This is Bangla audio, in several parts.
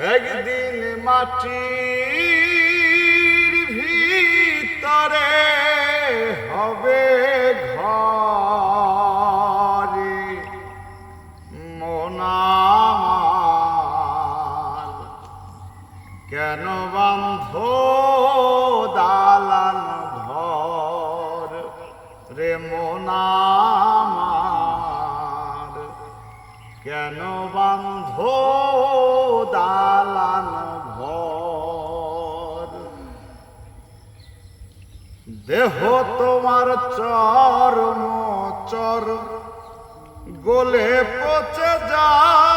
একদিন মাটির ভিতরে হবে ঘরে মোনামার কেন বান্ধ দালান ঘর রে মোনামার কেন বান্ধ দালান ঘর। দেহ তোমার চরম চর গোলে পচে যাবে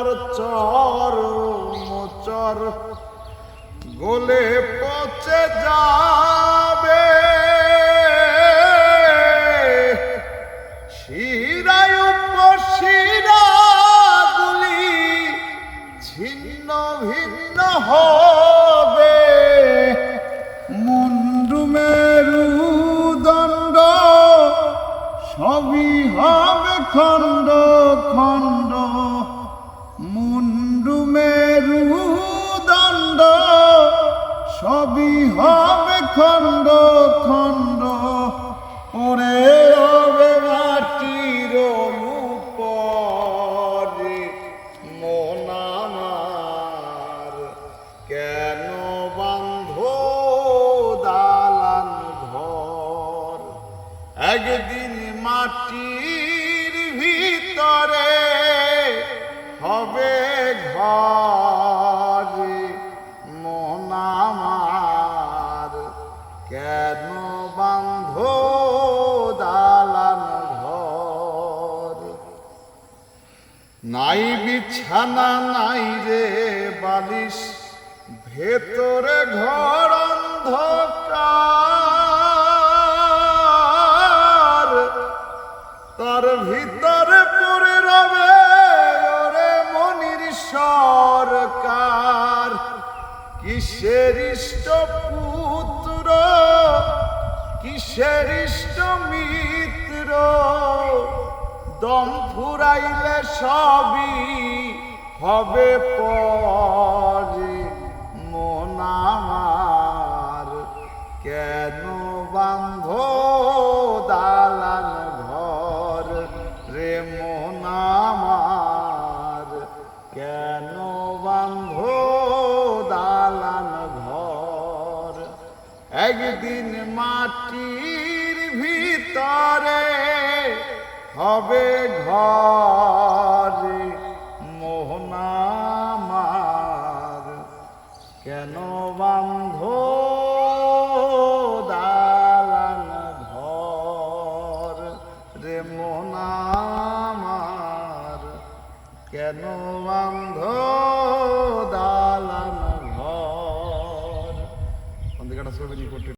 তোমার চর মোচর গোলে পচে যাবে। শিরায় উপর শিরাগুলি ছিন্ন ভিন্ন হবে খণ্ড খণ্ড। মেরুদণ্ড সবই হবে খণ্ড খণ্ড। ওরে হবে মাটির উপরে কেন একদিন মাটির ভিতরে ঘরে মন আমার কেন বান্ধ দালান ঘর? নাই বিছানা, নাই রে বালিশ, ভেতরে ঘর অন্ধকার। কিসের পুত্র? কিসের মিত্র? দম ফুরাইলে সবই হবে পরে। মনামার কেন একদিন মাটির ভিতরে হবে ঘরে মোহনামার। কেন বান্ধ দালান ঘর রে মোনামার কেন বান্ধ দালান ঘর